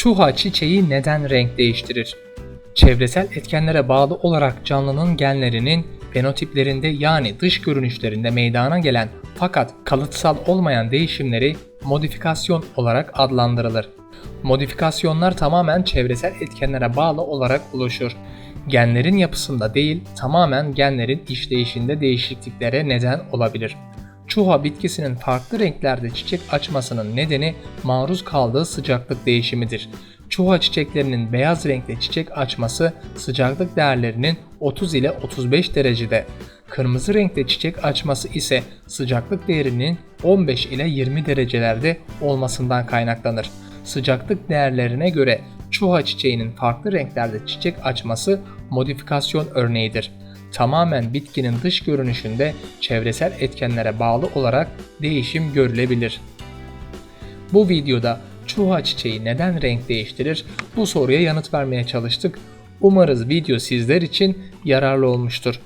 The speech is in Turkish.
Çuha çiçeği neden renk değiştirir? Çevresel etkenlere bağlı olarak canlının genlerinin fenotiplerinde yani dış görünüşlerinde meydana gelen fakat kalıtsal olmayan değişimleri modifikasyon olarak adlandırılır. Modifikasyonlar tamamen çevresel etkenlere bağlı olarak oluşur. Genlerin yapısında değil, tamamen genlerin işleyişinde değişikliklere neden olabilir. Çuha bitkisinin farklı renklerde çiçek açmasının nedeni maruz kaldığı sıcaklık değişimidir. Çuha çiçeklerinin beyaz renkte çiçek açması sıcaklık değerlerinin 30 ile 35 derecede, kırmızı renkte çiçek açması ise sıcaklık değerinin 15 ile 20 derecelerde olmasından kaynaklanır. Sıcaklık değerlerine göre çuha çiçeğinin farklı renklerde çiçek açması modifikasyon örneğidir tamamen bitkinin dış görünüşünde çevresel etkenlere bağlı olarak değişim görülebilir. Bu videoda çuha çiçeği neden renk değiştirir? Bu soruya yanıt vermeye çalıştık. Umarız video sizler için yararlı olmuştur.